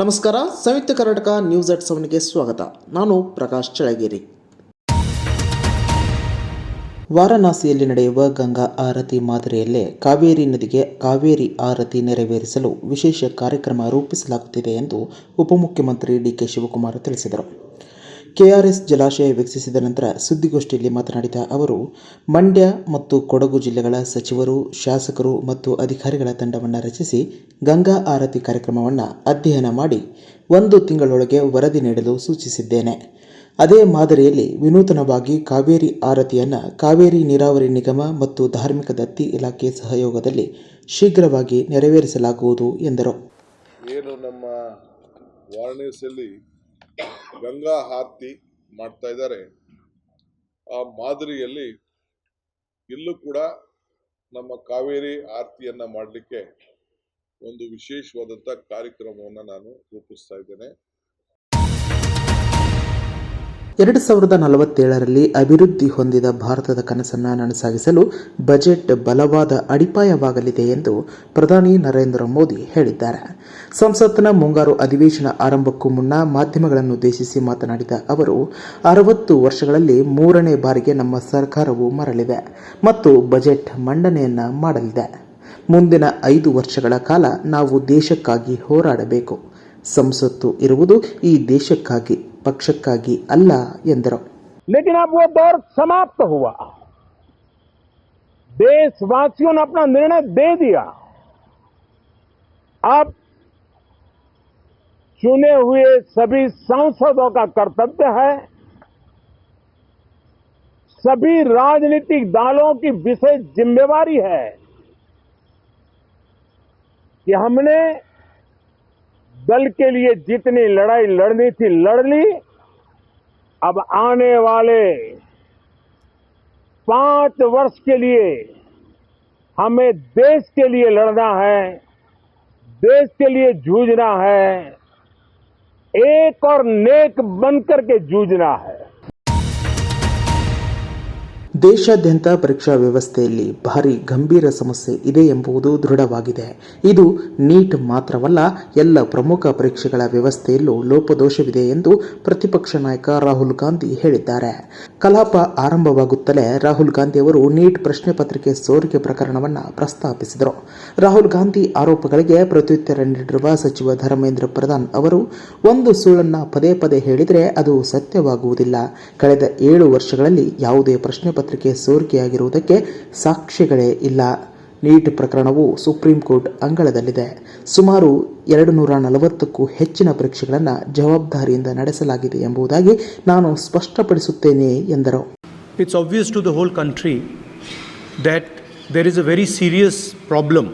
ನಮಸ್ಕಾರ, Samyukta Karnataka news at ಸೆವೆನ್ಗೆ ಸ್ವಾಗತ. ನಾನು ಪ್ರಕಾಶ್ ಚಳಗೇರಿ ವಾರಣಾಸಿಯಲ್ಲಿ ನಡೆಯುವ ಗಂಗಾ ಆರತಿ ಮಾದರಿಯಲ್ಲೇ ಕಾವೇರಿ ನದಿಗೆ ಕಾವೇರಿ ಆರತಿ ನೆರವೇರಿಸಲು ವಿಶೇಷ ಕಾರ್ಯಕ್ರಮ ರೂಪಿಸಲಾಗುತ್ತಿದೆ ಎಂದು ಉಪಮುಖ್ಯಮಂತ್ರಿ ಡಿಕೆ ಶಿವಕುಮಾರ್ ತಿಳಿಸಿದರು. ಕೆಆರ್ಎಸ್ ಜಲಾಶಯ ವೀಕ್ಷಿಸಿದ ನಂತರ ಸುದ್ದಿಗೋಷ್ಠಿಯಲ್ಲಿ ಮಾತನಾಡಿದ ಅವರು, ಮಂಡ್ಯ ಮತ್ತು ಕೊಡಗು ಜಿಲ್ಲೆಗಳ ಸಚಿವರು, ಶಾಸಕರು ಮತ್ತು ಅಧಿಕಾರಿಗಳ ತಂಡವನ್ನು ರಚಿಸಿ ಗಂಗಾ ಆರತಿ ಕಾರ್ಯಕ್ರಮವನ್ನು ಅಧ್ಯಯನ ಮಾಡಿ ಒಂದು ತಿಂಗಳೊಳಗೆ ವರದಿ ನೀಡಲು ಸೂಚಿಸಿದ್ದೇನೆ. ಅದೇ ಮಾದರಿಯಲ್ಲಿ ವಿನೂತನವಾಗಿ ಕಾವೇರಿ ಆರತಿಯನ್ನು ಕಾವೇರಿ ನೀರಾವರಿ ನಿಗಮ ಮತ್ತು ಧಾರ್ಮಿಕ ದತ್ತಿ ಇಲಾಖೆ ಸಹಯೋಗದಲ್ಲಿ ಶೀಘ್ರವಾಗಿ ನೆರವೇರಿಸಲಾಗುವುದು ಎಂದರು. ನಮ್ಮ ಗಂಗಾ ಆರತಿ ಮಾಡ್ತಾ ಇದ್ದಾರೆ. ಆ ಮಾದರಿಯಲ್ಲಿ ಇಲ್ಲೂ ಕೂಡ ನಮ್ಮ ಕಾವೇರಿ ಆರತಿಯನ್ನ ಮಾಡಲಿಕ್ಕೆ ಒಂದು ವಿಶೇಷವಾದಂಥ ಕಾರ್ಯಕ್ರಮವನ್ನು ನಾನು ರೂಪಿಸ್ತಾ ಇದ್ದೇನೆ. ಎರಡು ಸಾವಿರದ ನಲವತ್ತೇಳರಲ್ಲಿ ಅಭಿವೃದ್ಧಿ ಹೊಂದಿದ ಭಾರತದ ಕನಸನ್ನು ನನಸಾಗಿಸಲು ಬಜೆಟ್ ಬಲವಾದ ಅಡಿಪಾಯವಾಗಲಿದೆ ಎಂದು ಪ್ರಧಾನಿ ನರೇಂದ್ರ ಮೋದಿ ಹೇಳಿದ್ದಾರೆ. ಸಂಸತ್ನ ಮುಂಗಾರು ಅಧಿವೇಶನ ಆರಂಭಕ್ಕೂ ಮುನ್ನ ಮಾಧ್ಯಮಗಳನ್ನು ಉದ್ದೇಶಿಸಿ ಮಾತನಾಡಿದ ಅವರು, ಅರವತ್ತು ವರ್ಷಗಳಲ್ಲಿ ಮೂರನೇ ಬಾರಿಗೆ ನಮ್ಮ ಸರ್ಕಾರವು ಮರಳಿದೆ ಮತ್ತು ಬಜೆಟ್ ಮಂಡನೆಯನ್ನ ಮಾಡಲಿದೆ. ಮುಂದಿನ ಐದು ವರ್ಷಗಳ ಕಾಲ ನಾವು ದೇಶಕ್ಕಾಗಿ ಹೋರಾಡಬೇಕು. ಸಂಸತ್ತು ಇರುವುದು ಈ ದೇಶಕ್ಕಾಗಿ ಪಕ್ಷಕ್ಕಾಗಿ ಅಲ್ಲ ಎಂದರು लेकिन अब वो दौर समाप्त हुआ देशवासियों ने अपना निर्णय दे दिया अब चुने हुए सभी सांसदों का कर्तव्य है सभी राजनीतिक दलों की विशेष जिम्मेवारी है कि हमने दल के लिए जितनी लड़ाई लड़नी थी, लड़ ली। अब आने वाले पाँच वर्ष के लिए हमें देश के लिए लड़ना है, देश के लिए जूझना है, एक और नेक बनकर के जूझना है। ದೇಶಾದ್ಯಂತ ಪರೀಕ್ಷಾ ವ್ಯವಸ್ಥೆಯಲ್ಲಿ ಭಾರಿ ಗಂಭೀರ ಸಮಸ್ಯೆ ಇದೆ ಎಂಬುದು ದೃಢವಾಗಿದೆ. ಇದು ನೀಟ್ ಮಾತ್ರವಲ್ಲ, ಎಲ್ಲ ಪ್ರಮುಖ ಪರೀಕ್ಷೆಗಳ ವ್ಯವಸ್ಥೆಯಲ್ಲೂ ಲೋಪದೋಷವಿದೆ ಎಂದು ಪ್ರತಿಪಕ್ಷ ನಾಯಕ ರಾಹುಲ್ ಗಾಂಧಿ ಹೇಳಿದ್ದಾರೆ. ಕಲಾಪ ಆರಂಭವಾಗುತ್ತಲೇ ರಾಹುಲ್ ಗಾಂಧಿ ಅವರು ನೀಟ್ ಪ್ರಶ್ನೆ ಪತ್ರಿಕೆ ಸೋರಿಕೆ ಪ್ರಕರಣವನ್ನು ಪ್ರಸ್ತಾಪಿಸಿದರು. ರಾಹುಲ್ ಗಾಂಧಿ ಆರೋಪಗಳಿಗೆ ಪ್ರತ್ಯುತ್ತರ ನೀಡಿರುವ ಸಚಿವ ಧರ್ಮೇಂದ್ರ ಪ್ರಧಾನ್ ಅವರು, ಒಂದು ಸುಳ್ಳನ್ನು ಪದೇ ಪದೇ ಹೇಳಿದರೆ ಅದು ಸತ್ಯವಾಗುವುದಿಲ್ಲ. ಕಳೆದ ಏಳು ವರ್ಷಗಳಲ್ಲಿ ಯಾವುದೇ ಪ್ರಶ್ನೆ ಆಸ್ಪತ್ರೆಗೆ ಸೋರಿಕೆಯಾಗಿರುವುದಕ್ಕೆ ಸಾಕ್ಷ್ಯಗಳೇ ಇಲ್ಲ. ನೀಟ್ ಪ್ರಕರಣವು ಸುಪ್ರೀಂ ಕೋರ್ಟ್ ಅಂಗಳದಲ್ಲಿದೆ. ಸುಮಾರು ಎರಡು ನೂರ ನಲವತ್ತಕ್ಕೂ ಹೆಚ್ಚಿನ ಪರೀಕ್ಷೆಗಳನ್ನು ಜವಾಬ್ದಾರಿಯಿಂದ ನಡೆಸಲಾಗಿದೆ ಎಂಬುದಾಗಿ ನಾನು ಸ್ಪಷ್ಟಪಡಿಸುತ್ತೇನೆ ಎಂದರು. It's obvious to the whole country that there is a very serious problem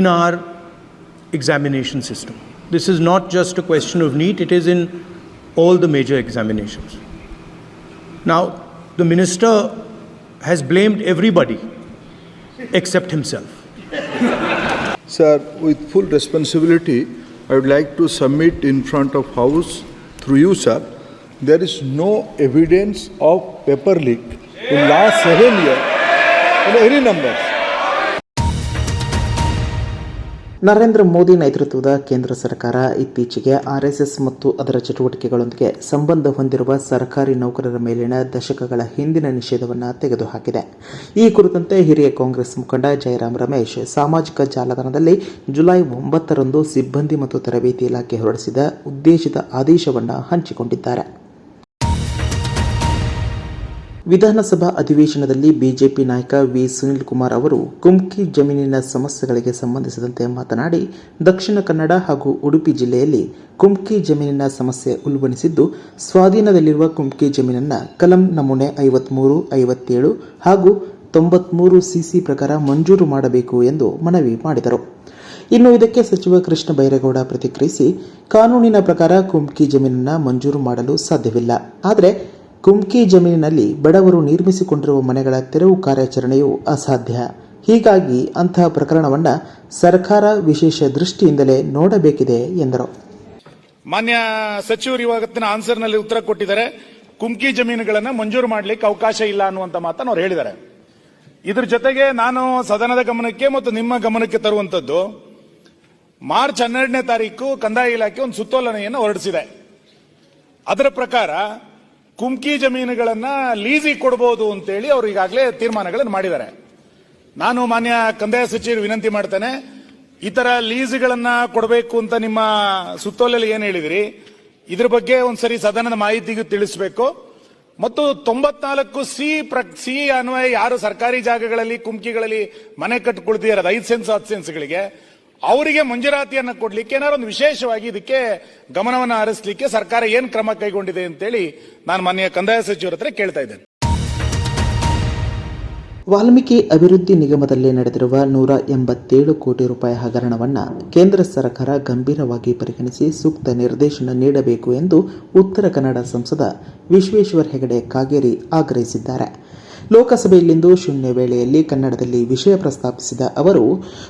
in our examination system this is not just question of NEET it is in all the major examinations ನಾವು the minister has blamed everybody except himself. Sir, with full responsibility, I would like to submit in front of House, through you, sir, there is no evidence of paper leak in last seven years, in any numbers. Narendra Modi ನೇತೃತ್ವದ ಕೇಂದ್ರ ಸರ್ಕಾರ ಇತ್ತೀಚೆಗೆ RSS ಮತ್ತು ಅದರ ಚಟುವಟಿಕೆಗಳೊಂದಿಗೆ ಸಂಬಂಧ ಹೊಂದಿರುವ ಸರ್ಕಾರಿ ನೌಕರರ ಮೇಲಿನ ದಶಕಗಳ ಹಿಂದಿನ ನಿಷೇಧವನ್ನು ತೆಗೆದುಹಾಕಿದೆ. ಈ ಕುರಿತಂತೆ ಹಿರಿಯ ಕಾಂಗ್ರೆಸ್ ಮುಖಂಡ ಜಯರಾಮ್ ರಮೇಶ್ ಸಾಮಾಜಿಕ ಜಾಲತಾಣದಲ್ಲಿ ಜುಲೈ ಒಂಬತ್ತರಂದು ಸಿಬ್ಬಂದಿ ಮತ್ತು ತರಬೇತಿ ಇಲಾಖೆ ಹೊರಡಿಸಿದ ಉದ್ದೇಶಿತ ಆದೇಶವನ್ನು ಹಂಚಿಕೊಂಡಿದ್ದಾರೆ. ವಿಧಾನಸಭಾ ಅಧಿವೇಶನದಲ್ಲಿ ಬಿಜೆಪಿ ನಾಯಕ ವಿ. ಸುನಿಲ್ ಕುಮಾರ್ ಅವರು ಕುಮ್ಕಿ ಜಮೀನಿನ ಸಮಸ್ಯೆಗಳಿಗೆ ಸಂಬಂಧಿಸಿದಂತೆ ಮಾತನಾಡಿ, ದಕ್ಷಿಣ ಕನ್ನಡ ಹಾಗೂ ಉಡುಪಿ ಜಿಲ್ಲೆಯಲ್ಲಿ ಕುಮ್ಕಿ ಜಮೀನಿನ ಸಮಸ್ಯೆ ಉಲ್ಬಣಿಸಿದ್ದು, ಸ್ವಾಧೀನದಲ್ಲಿರುವ ಕುಮ್ಕಿ ಜಮೀನನ್ನು ಕಲಂ ನಮೂನೆ ಐವತ್ಮೂರು, ಐವತ್ತೇಳು ಹಾಗೂ ತೊಂಬತ್ಮೂರು ಸಿಸಿ ಪ್ರಕಾರ ಮಂಜೂರು ಮಾಡಬೇಕು ಎಂದು ಮನವಿ ಮಾಡಿದರು. ಇನ್ನು ಇದಕ್ಕೆ ಸಚಿವ ಕೃಷ್ಣ ಬೈರೇಗೌಡ ಪ್ರತಿಕ್ರಿಯಿಸಿ, ಕಾನೂನಿನ ಪ್ರಕಾರ ಕುಮ್ಕಿ ಜಮೀನನ್ನು ಮಂಜೂರು ಮಾಡಲು ಸಾಧ್ಯವಿಲ್ಲ. ಆದರೆ ಕುಮ್ಕಿ ಜಮೀನಿನಲ್ಲಿ ಬಡವರು ನಿರ್ಮಿಸಿಕೊಂಡಿರುವ ಮನೆಗಳ ತೆರವು ಕಾರ್ಯಾಚರಣೆಯು ಅಸಾಧ್ಯ. ಹೀಗಾಗಿ ಅಂತಹ ಪ್ರಕರಣವನ್ನು ಸರ್ಕಾರ ವಿಶೇಷ ದೃಷ್ಟಿಯಿಂದಲೇ ನೋಡಬೇಕಿದೆ, ಎಂದರು. ಮಾನ್ಯ ಸಚಿವರು ಇವತ್ತಿನ ಆನ್ಸರ್ನಲ್ಲಿ ಉತ್ತರ ಕೊಟ್ಟಿದ್ದಾರೆ. ಕುಮ್ಕಿ ಜಮೀನುಗಳನ್ನು ಮಂಜೂರು ಮಾಡಲಿಕ್ಕೆ ಅವಕಾಶ ಇಲ್ಲ ಅನ್ನುವಂತ ಮಾತನ್ನು ಅವ್ರು ಹೇಳಿದ್ದಾರೆ. ಇದ್ರ ಜೊತೆಗೆ ನಾನು ಸದನದ ಗಮನಕ್ಕೆ ಮತ್ತು ನಿಮ್ಮ ಗಮನಕ್ಕೆ ತರುವಂತದ್ದು ಮಾರ್ಚ್ ಹನ್ನೆರಡನೇ ತಾರೀಕು ಕಂದಾಯ ಇಲಾಖೆ ಒಂದು ಸುತ್ತೋಲನೆಯನ್ನು ಹೊರಡಿಸಿದೆ. ಅದರ ಪ್ರಕಾರ ಕುಮ್ಕಿ ಜಮೀನುಗಳನ್ನ ಲೀಸಿಗೆ ಕೊಡಬಹುದು ಅಂತೇಳಿ ಅವರು ಈಗಾಗಲೇ ತೀರ್ಮಾನಗಳನ್ನು ಮಾಡಿದ್ದಾರೆ. ನಾನು ಮಾನ್ಯ ಕಂದಾಯ ಸಚಿವರು ವಿನಂತಿ ಮಾಡ್ತೇನೆ, ಈ ಲೀಸ್ಗಳನ್ನ ಕೊಡಬೇಕು ಅಂತ ನಿಮ್ಮ ಸುತ್ತೋಲೆಯಲ್ಲಿ ಏನ್ ಹೇಳಿದಿರಿ? ಇದ್ರ ಬಗ್ಗೆ ಒಂದ್ಸರಿ ಸದನದ ಮಾಹಿತಿಗೂ ತಿಳಿಸಬೇಕು. ಮತ್ತು ತೊಂಬತ್ನಾಲ್ಕು ಸಿ ಪ್ರ, ಸಿ ಅನ್ವಯ ಯಾರು ಸರ್ಕಾರಿ ಜಾಗಗಳಲ್ಲಿ, ಕುಮ್ಕಿಗಳಲ್ಲಿ ಮನೆ ಕಟ್ಟಿಕೊಳ್ತಿದ್ದಾರೆ ಐದು ಸೆನ್ಸ್, ಹತ್ತು ಸೆನ್ಸ್ಗಳಿಗೆ. ಅವರಿಗೆ ಮಂಜೂರಾತಿಯನ್ನು ಕೊಡಲಿಕ್ಕೆ ಏನಾದ್ರು ಒಂದು ವಿಶೇಷವಾಗಿ ಇದಕ್ಕೆ ಗಮನವನ್ನು ಹರಿಸಲಿಕ್ಕೆ ಸರ್ಕಾರ ಏನು ಕ್ರಮ ಕೈಗೊಂಡಿದೆ ಅಂತೇಳಿ ನಾನು ಮಾನ್ಯ ಕಂದಾಯ ಸಚಿವರ ಹತ್ರ ಕೇಳ್ತಾ ಇದ್ದೇನೆ. ವಾಲ್ಮೀಕಿ ಅಭಿವೃದ್ಧಿ ನಿಗಮದಲ್ಲಿ ನಡೆದಿರುವ ನೂರ ಎಂಬತ್ತೇಳು ಕೋಟಿ ರೂಪಾಯಿ ಹಗರಣವನ್ನು ಕೇಂದ್ರ ಸರ್ಕಾರ ಗಂಭೀರವಾಗಿ ಪರಿಗಣಿಸಿ ಸೂಕ್ತ ನಿರ್ದೇಶನ ನೀಡಬೇಕು ಎಂದು ಉತ್ತರ ಕನ್ನಡ ಸಂಸದ ವಿಶ್ವೇಶ್ವರ ಹೆಗಡೆ ಕಾಗೇರಿ ಆಗ್ರಹಿಸಿದ್ದಾರೆ. ಲೋಕಸಭೆಯಲ್ಲಿಂದು ಶೂನ್ಯ ವೇಳೆಯಲ್ಲಿ ಕನ್ನಡದಲ್ಲಿ ವಿಷಯ ಪ್ರಸ್ತಾಪಿಸಿದ ಅವರು,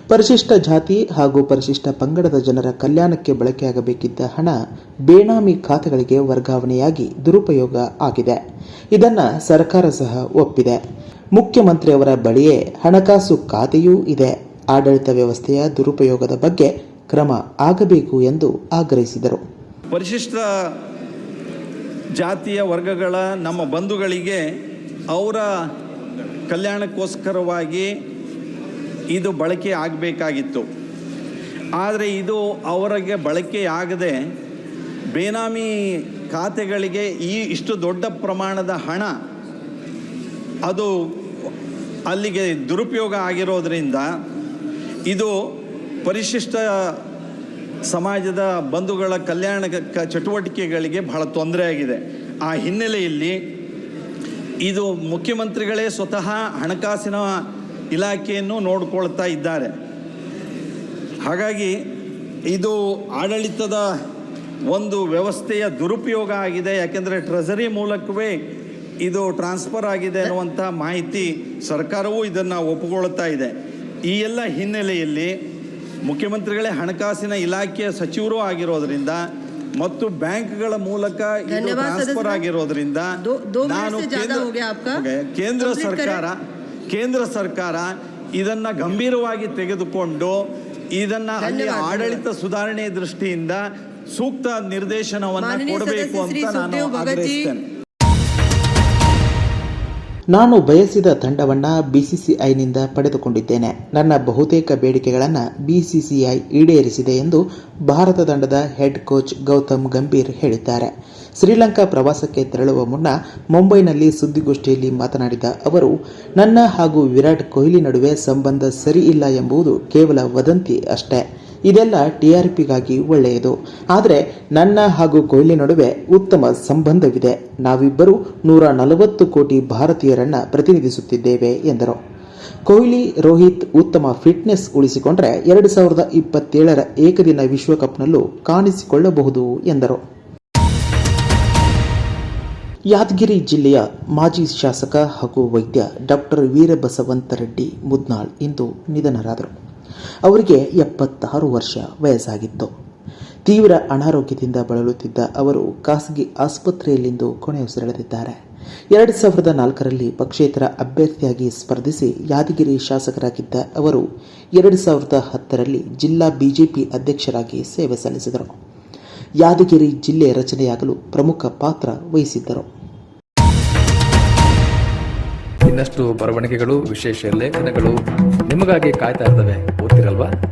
ಪರಿಶಿಷ್ಟ ಜಾತಿ ಹಾಗೂ ಪರಿಶಿಷ್ಟ ಪಂಗಡದ ಜನರ ಕಲ್ಯಾಣಕ್ಕೆ ಬಳಕೆಯಾಗಬೇಕಿದ್ದ ಹಣ ಬೇನಾಮಿ ಖಾತೆಗಳಿಗೆ ವರ್ಗಾವಣೆಯಾಗಿ ದುರುಪಯೋಗ ಆಗಿದೆ. ಇದನ್ನು ಸರ್ಕಾರ ಸಹ ಒಪ್ಪಿದೆ. ಮುಖ್ಯಮಂತ್ರಿಯವರ ಬಳಿಯೇ ಹಣಕಾಸು ಖಾತೆಯೂ ಇದೆ. ಆಡಳಿತ ವ್ಯವಸ್ಥೆಯ ದುರುಪಯೋಗದ ಬಗ್ಗೆ ಕ್ರಮ ಆಗಬೇಕು ಎಂದು ಆಗ್ರಹಿಸಿದರು. ಪರಿಶಿಷ್ಟ ಜಾತಿಯ ವರ್ಗಗಳ ನಮ್ಮ ಬಂಧುಗಳಿಗೆ ಅವರ ಕಲ್ಯಾಣಕ್ಕೋಸ್ಕರವಾಗಿ ಇದು ಬಳಕೆ ಆಗಬೇಕಾಗಿತ್ತು. ಆದರೆ ಇದು ಅವರಿಗೆ ಬಳಕೆ ಆಗದೆ ಬೇನಾಮಿ ಖಾತೆಗಳಿಗೆ ಈ ಇಷ್ಟು ದೊಡ್ಡ ಪ್ರಮಾಣದ ಹಣ ಅದು ಅಲ್ಲಿಗೆ ದುರುಪಯೋಗ ಆಗಿರೋದರಿಂದ ಇದು ಪರಿಶಿಷ್ಟ ಸಮಾಜದ ಬಂಧುಗಳ ಕಲ್ಯಾಣ ಚಟುವಟಿಕೆಗಳಿಗೆ ಬಹಳ ತೊಂದರೆ ಆಗಿದೆ. ಆ ಹಿನ್ನೆಲೆಯಲ್ಲಿ ಇದು ಮುಖ್ಯಮಂತ್ರಿಗಳೇ ಸ್ವತಃ ಹಣಕಾಸಿನ ಇಲಾಖೆಯನ್ನು ನೋಡಿಕೊಳ್ತಾ ಇದ್ದಾರೆ. ಹಾಗಾಗಿ ಇದು ಆಡಳಿತದ ಒಂದು ವ್ಯವಸ್ಥೆಯ ದುರುಪಯೋಗ ಆಗಿದೆ. ಯಾಕೆಂದರೆ ಟ್ರೆಸರಿ ಮೂಲಕವೇ ಇದು ಟ್ರಾನ್ಸ್ಫರ್ ಆಗಿದೆ ಅನ್ನುವಂಥ ಮಾಹಿತಿ ಸರ್ಕಾರವೂ ಇದನ್ನ ಒಪ್ಪಿಕೊಳ್ತಾ ಇದೆ. ಈ ಎಲ್ಲ ಹಿನ್ನೆಲೆಯಲ್ಲಿ ಮುಖ್ಯಮಂತ್ರಿಗಳೇ ಹಣಕಾಸಿನ ಇಲಾಖೆಯ ಸಚಿವರು ಆಗಿರೋದ್ರಿಂದ ಮತ್ತು ಬ್ಯಾಂಕ್ಗಳ ಮೂಲಕ ಟ್ರಾನ್ಸ್ಫರ್ ಆಗಿರೋದ್ರಿಂದ ನಾನು ಕೇಂದ್ರ ಸರ್ಕಾರ ಕೇಂದ್ರ ಸರ್ಕಾರ ಇದನ್ನ ಗಂಭೀರವಾಗಿ ತೆಗೆದುಕೊಂಡು ಇದನ್ನ ಅಲ್ಲಿ ಆಡಳಿತ ಸುಧಾರಣೆ ದೃಷ್ಟಿಯಿಂದ ಸೂಕ್ತ ನಿರ್ದೇಶನವನ್ನು ಕೊಡಬೇಕು ಅಂತ ನಾನು ಆಗ್ರಹಿಸ್ತೇನೆ. ನಾನು ಬಯಸಿದ ತಂಡವನ್ನು ಬಿಸಿಸಿಐನಿಂದ ಪಡೆದುಕೊಂಡಿದ್ದೇನೆ. ನನ್ನ ಬಹುತೇಕ ಬೇಡಿಕೆಗಳನ್ನು ಬಿಸಿಸಿಐ ಈಡೇರಿಸಿದೆ ಎಂದು ಭಾರತ ತಂಡದ ಹೆಡ್ ಕೋಚ್ ಗೌತಮ್ ಗಂಭೀರ್ ಹೇಳಿದ್ದಾರೆ. ಶ್ರೀಲಂಕಾ ಪ್ರವಾಸಕ್ಕೆ ತೆರಳುವ ಮುನ್ನ ಮುಂಬೈನಲ್ಲಿ ಸುದ್ದಿಗೋಷ್ಠಿಯಲ್ಲಿ ಮಾತನಾಡಿದ ಅವರು, ನನ್ನ ಹಾಗೂ ವಿರಾಟ್ ಕೊಹ್ಲಿ ನಡುವೆ ಸಂಬಂಧ ಸರಿ ಇಲ್ಲ ಎಂಬುದು ಕೇವಲ ವದಂತಿ ಅಷ್ಟೇ. ಇದೆಲ್ಲ ಟಿಆರ್ಪಿಗಾಗಿ ಒಳ್ಳೆಯದು. ಆದರೆ ನನ್ನ ಹಾಗೂ ಕೊಹ್ಲಿ ನಡುವೆ ಉತ್ತಮ ಸಂಬಂಧವಿದೆ. ನಾವಿಬ್ಬರು ನೂರ ನಲವತ್ತು ಕೋಟಿ ಭಾರತೀಯರನ್ನ ಪ್ರತಿನಿಧಿಸುತ್ತಿದ್ದೇವೆ, ಎಂದರು. ಕೊಹ್ಲಿ ರೋಹಿತ್ ಉತ್ತಮ ಫಿಟ್ನೆಸ್ ಉಳಿಸಿಕೊಂಡರೆ ಎರಡು ಸಾವಿರದ ಇಪ್ಪತ್ತೇಳರ ಏಕದಿನ ವಿಶ್ವಕಪ್ನಲ್ಲೂ ಕಾಣಿಸಿಕೊಳ್ಳಬಹುದು, ಎಂದರು. ಯಾದಗಿರಿ ಜಿಲ್ಲೆಯ ಮಾಜಿ ಶಾಸಕ ಹಾಗೂ ವೈದ್ಯ ಡಾಕ್ಟರ್ ವೀರಬಸವಂತ ರೆಡ್ಡಿ ಮುದ್ನಾಳ್ ಇಂದು ನಿಧನರಾದರು. ಅವರಿಗೆ ಎಪ್ಪತ್ತಾರು ವರ್ಷ ವಯಸ್ಸಾಗಿತ್ತು. ತೀವ್ರ ಅನಾರೋಗ್ಯದಿಂದ ಬಳಲುತ್ತಿದ್ದ ಅವರು ಖಾಸಗಿ ಆಸ್ಪತ್ರೆಯಲ್ಲಿಂದು ಕೊನೆಯುಸಿರೆಳೆದಿದ್ದಾರೆ ಎರಡು ಸಾವಿರದ ನಾಲ್ಕರಲ್ಲಿ ಪಕ್ಷೇತರ ಅಭ್ಯರ್ಥಿಯಾಗಿ ಸ್ಪರ್ಧಿಸಿ ಯಾದಗಿರಿ ಶಾಸಕರಾಗಿದ್ದ ಅವರು ಎರಡು ಸಾವಿರದ ಹತ್ತರಲ್ಲಿ ಜಿಲ್ಲಾ ಬಿಜೆಪಿ ಅಧ್ಯಕ್ಷರಾಗಿ ಸೇವೆ ಸಲ್ಲಿಸಿದರು. ಯಾದಗಿರಿ ಜಿಲ್ಲೆ ರಚನೆಯಾಗಲು ಪ್ರಮುಖ ಪಾತ್ರ ವಹಿಸಿದ್ದರು. ಇನ್ನಷ್ಟು ಬರವಣಿಗೆಗಳು, ವಿಶೇಷ ಲೇಖನಗಳು ನಿಮಗಾಗಿ ಕಾಯ್ತಾ ಇರ್ತವೆ. ಓದ್ತಿರಲ್ವಾ?